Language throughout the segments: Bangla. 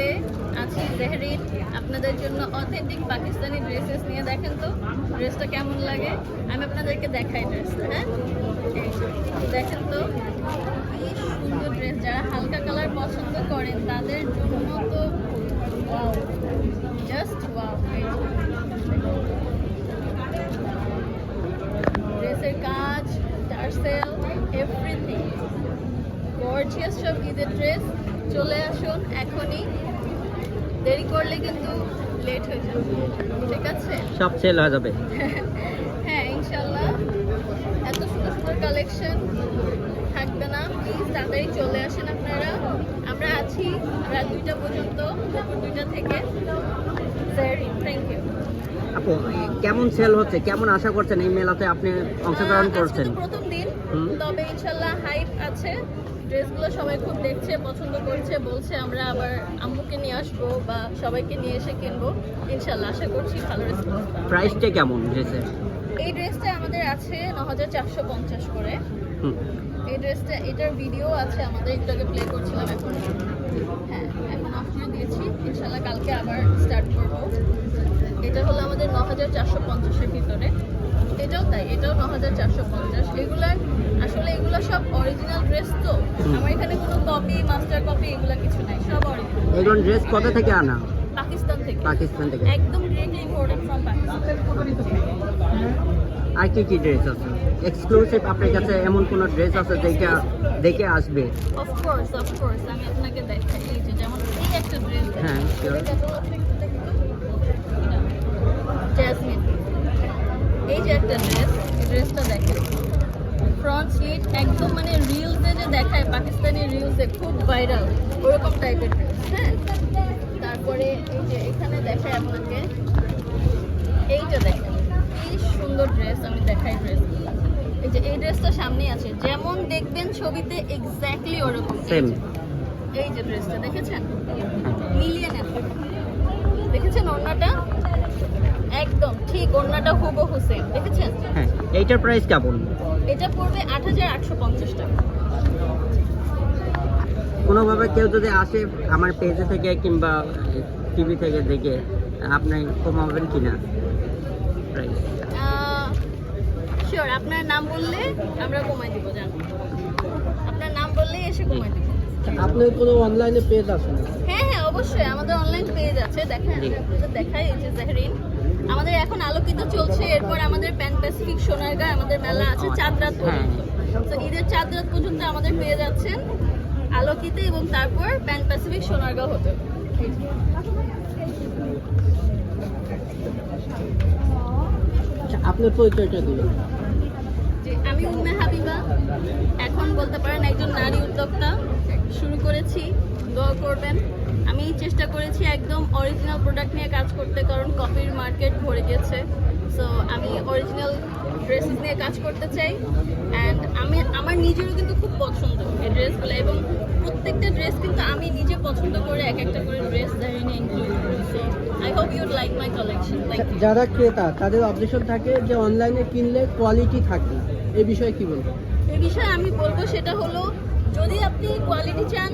শপে আছি জেহরিন। আপনাদের জন্য অথেন্টিক পাকিস্তানি ড্রেসেস নিয়ে দেখেন তো ড্রেসটা কেমন লাগে? আমি আপনাদেরকে দেখাই ড্রেসটা হ্যাঁ? দেখেন তো, সুন্দর ড্রেস যারা হালকা কালার পছন্দ করেন, তাদের জন্য তো জাস্ট ড্রেসের কাজ, টার্সেল এভরিথিং গর্জিয়াস সব ঈদের ড্রেস চলে আসুন এখনই। দেরি করলে কিন্তু লেট হয়ে যাবে। ঠিক আছে? সব সেল হয়ে যাবে। হ্যাঁ ইনশাল্লাহ এত সুন্দর সুন্দর কালেকশন থাকবে না। প্লিজ তাড়াতাড়ি চলে আসেন আপনারা। আমরা আছি রাত দুইটা পর্যন্ত দুইটা থেকে। থ্যাংক ইউ আপু কেমন সেল হচ্ছে? কেমন আশা করছেন এই মেলাতে আপনি অংশগ্রহণ করছেন? প্রথম দিন তবে ইনশাল্লাহ হাইপ আছে। ড্রেসগুলো সবাই খুব দেখছে পছন্দ করছে বলছে আমরা আবার আম্মুকে নিয়ে আসব বা সবাইকে নিয়ে এসে কিনবো। ইনশাল্লাহ আশা করছি ভালো রেসপন্স প্রাইসটা কেমন ড্রেসের এই ড্রেসটা আমাদের আছে ন হাজার চারশো পঞ্চাশ করে। এই ড্রেসটা এটার ভিডিও আছে আমাদের একটু আগে প্লে করছিলাম এখন। হ্যাঁ এখন অফ দিয়েছি। ইনশাল্লাহ কালকে আবার স্টার্ট করব। এটা হলো আমাদের ন হাজার চারশো পঞ্চাশের ভিতরে। এটাও তাই এটাও ন হাজার চারশো পঞ্চাশ। এগুলার আসলে এগুলো সব অরিজিনাল ড্রেস তো। আমার এখানে কোনো কপি মাস্টার কপি এগুলো কিছু নাই সব অরিজিনাল এগুলো ড্রেস কোথা থেকে আনা? পাকিস্তান থেকে। পাকিস্তান থেকে। একদম ডিরেক্টলি ইম্পোর্টেড ফ্রম পাকিস্তান। আর কি কি ড্রেস আছে? এক্সক্লুসিভ আপনার কাছে এমন কোনো ড্রেস আছে যেটা দেখে আসবে? অফকোর্স অফকোর্স আমি আপনাকে দেখাই যেমন এই একটা ড্রেস হ্যাঁ. জ্যাসমিন এই যে একটা ড্রেস এই ড্রেসটা দেখেন। ফ্রন্ট স্লিট একদম মানে রিলসে যে দেখায় পাকিস্তানি রিলসে খুব ভাইরাল ওরকম টাইপের ড্রেস হ্যাঁ? তারপরে এই যে এখানে দেখায় আপনাকে এইটা দেখেন কি সুন্দর ড্রেস আমি দেখাই ড্রেস এই যে এই ড্রেসটা সামনে আছে যেমন দেখবেন ছবিতে এক্স্যাক্টলি ওরকম এই সেম যে। এই যে ড্রেসটা দেখেছেন? দেখেছেন ওড়নাটা? একদম ঠিক ওড়নাটা হুবহু সেম দেখেছেন? হ্যাঁ এইটার প্রাইস কেমন? এটা পড়বে আট হাজার আটশো পঞ্চাশ টাকা। কোনোভাবে কেউ যদি আসে আমার পেজে থেকে কিংবা টিভি থেকে দেখে আপনি কমাবেন কিনা? প্রাইস শিওর আপনার নাম বললে আমরা কমাই দিব জান। আপনার নাম বললেই এসে কমাই দিব। আপনার কোনো অনলাইনে পেজ আছে আছে দেখেন দেখাই এই যে জাহরিন আমাদের এখন আলোকিত চলছে এরপর আমাদের প্যান প্যাসিফিক সোনারগাঁ আমাদের মেলা আছে চাঁদ রাত হ্যাঁ। পর্যন্ত। তো ঈদের চাঁদ রাত পর্যন্ত আমাদের পেয়ে যাচ্ছেন আলোকিতে এবং তারপর প্যান প্যাসিফিক সোনারগাঁও আচ্ছা, আপনার পরিচয়টা দিবেন যে আমি উম্মে হাবিবা। এখন বলতে পারেন একজন নারী উদ্যোক্তা। শুরু করেছি দোয়া করবেন। আমি চেষ্টা করেছি একদম অরিজিনাল প্রোডাক্ট নিয়ে কাজ করতে কারণ কপির মার্কেট ভরে গেছে। সো আমি অরিজিনাল ড্রেসেস নিয়ে কাজ করতে চাই। অ্যান্ড আমি আমার নিজেরও কিন্তু খুব পছন্দ এই ড্রেসগুলো এবং প্রত্যেকটা ড্রেস কিন্তু আমি নিজে পছন্দ করে এক একটা করে ড্রেস দাঁড়িয়ে ইনক্লুড করি। So I hope like my collection যারা ক্রেতা তাদের অবজেকশন থাকে যে অনলাইনে কিনলে কোয়ালিটি থাকে এই বিষয়ে কি বলব এই বিষয়ে আমি বলব সেটা হলো যদি আপনি কোয়ালিটি চান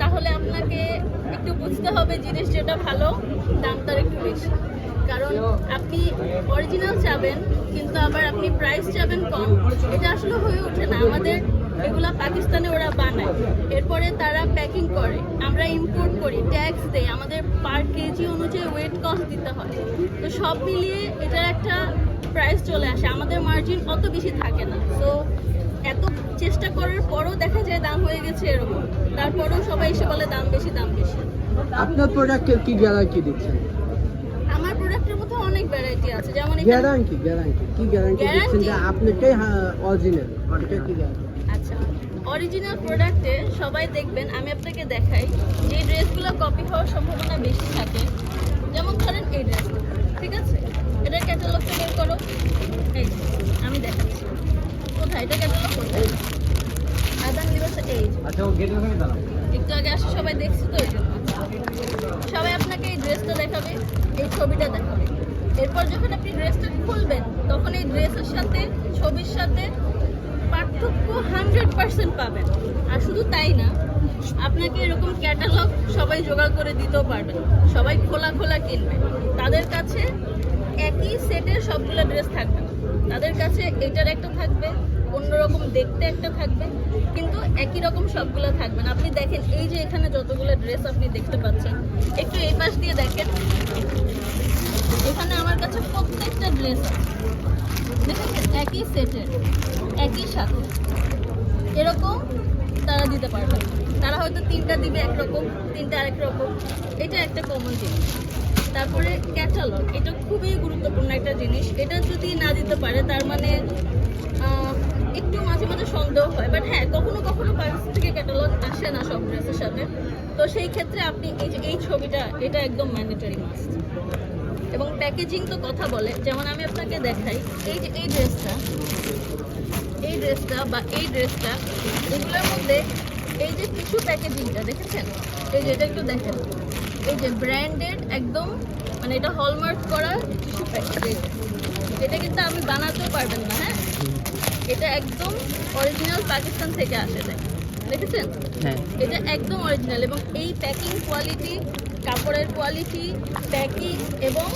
তাহলে আপনাকে একটু বুঝতে হবে জিনিস যেটা ভালো দাম তার একটু বেশি। কারণ আপনি অরিজিনাল চাবেন, কিন্তু আবার আপনি প্রাইস চাবেন কম, এটা আসলে হয়ে ওঠে না। আমাদের এগুলা পাকিস্তানে ওরা বানায়। এরপরে তারা প্যাকিং করে। আমরা ইম্পোর্ট করি ট্যাক্স দেই। আমাদের পার কেজি অনুযায়ী ওয়েট কস্ট দিতে হয়। তো সব মিলিয়ে এটার একটা প্রাইস চলে আসে। আমাদের মার্জিন অত বেশি থাকে না। তো এত চেষ্টা করার পরও দেখা যায় দাম হয়ে গেছে এরকম। তারপরেও সবাই এসে বলে দাম বেশি দাম বেশি। আপনার প্রোডাক্টের কি গ্যারান্টি দিচ্ছেন? আমার প্রোডাক্টের মধ্যে অনেক ভ্যারাইটি আছে। যেমন গ্যারান্টি গ্যারান্টি কি গ্যারান্টি দিচ্ছেন? যে? আপনারটাই অরিজিনাল এটা কি guarantee? আচ্ছা। অরিজিনাল প্রোডাক্টে সবাই দেখবেন আমি আপনাকে দেখাই যে ড্রেসগুলো কপি হওয়ার সম্ভাবনা বেশি থাকে। যেমন ধরেন এই ড্রেসটা ঠিক আছে? এটার ক্যাটালগটা বের করো। এই আমি দেখাচ্ছি। কোথায়? এটা আদান দিবস এই। আচ্ছা ও গেটের ওখানে দাঁড়াও। একটু আগে আসে সবাই দেখছি তো ওই জন্য। সবাই আপনাকে এই ড্রেসটা দেখাবে এই ছবিটা দেখাবে। এরপর যখন আপনি ড্রেসটা খুলবেন তখন এই ড্রেসের সাথে ছবির সাথে পার্থক্য হান্ড্রেড পার্সেন্ট পাবেন। আর শুধু তাই না আপনাকে এরকম ক্যাটালগ সবাই জোগাড় করে দিতেও পারবে না। সবাই খোলা খোলা কিনবে। তাদের কাছে একই সেটের সবগুলো ড্রেস থাকবে তাদের কাছে এটার একটা থাকবে, অন্যরকম দেখতে একটা থাকবে, কিন্তু একই রকম সবগুলো থাকবে না। আপনি দেখেন, এই যে এখানে যতগুলো ড্রেস আপনি দেখতে পাচ্ছেন, একটু এই পাশ দিয়ে দেখেন। এখানে আমার কাছে প্রত্যেকটা ড্রেস আছে। দেখেছেন একই সেটের একই সাথে। এরকম তারা দিতে পারবে। তারা হয়তো তিনটা দিবে একরকম, তিনটা আরেক রকম। এটা একটা কমন জিনিস তারপরে ক্যাটালগ এটা খুবই গুরুত্বপূর্ণ একটা জিনিস। এটা যদি না দিতে পারে, তার মানে একটু মাঝে মাঝে সন্দেহ হয়। বাট হ্যাঁ কখনো কখনো পাকিস্তান থেকে ক্যাটালগ আসে না সব ড্রেসের সাথে। তো সেই ক্ষেত্রে আপনি এই যে, এই ছবিটা, এটা একদম ম্যান্ডেটরি মাস্ট এবং প্যাকেজিং তো কথা বলে। যেমন আমি আপনাকে দেখাই, এই যে, এই ড্রেসটা এই ড্রেসটা বা এই ড্রেসটা এগুলোর মধ্যে এই যে টিস্যু প্যাকেজিংটা দেখেছেন? এই যে এটা একটু দেখেন। এই যে ব্র্যান্ডেড একদম মানে এটা হলমার্ক করা টিস্যু প্যাকেজ এটা কিন্তু বানাতেও পারবেন না হ্যাঁ? এটা একদম অরিজিনাল পাকিস্তান থেকে আসে দেখ দেখেছেন? হ্যাঁ। এটা একদম অরিজিনাল এবং এই প্যাকিং কোয়ালিটি কাপড়ের কোয়ালিটি প্যাকিং এবং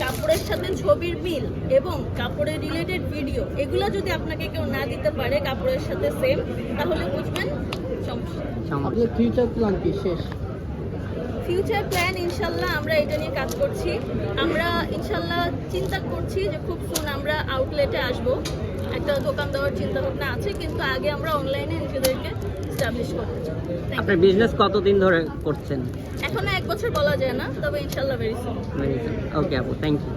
কাপড়ের সাথে ছবির মিল এবং কাপড়ের রিলেটেড ভিডিও এগুলো যদি আপনাকে কেউ না দিতে পারে কাপড়ের সাথে সেম তাহলে বুঝবেন আপনার ফিউচার প্ল্যান কি? শেষ। ফিউচার প্ল্যান ইনশাল্লাহ আমরা এটা নিয়ে কাজ করছি। আমরা ইনশাল্লাহ চিন্তা করছি যে খুব সুন আমরা আউটলেটে আসব। একটা দোকান দেওয়ার চিন্তা ভাবনা আছে কিন্তু আগে আমরা অনলাইনে নিজেদেরকে স্টাবলিশ করতে চাই. আপনার বিজনেস কতদিন ধরে করছেন? এখনও এক বছর বলা যায় না তবে ইনশাল্লাহ ভেরি সুন ওকে আপু থ্যাংক ইউ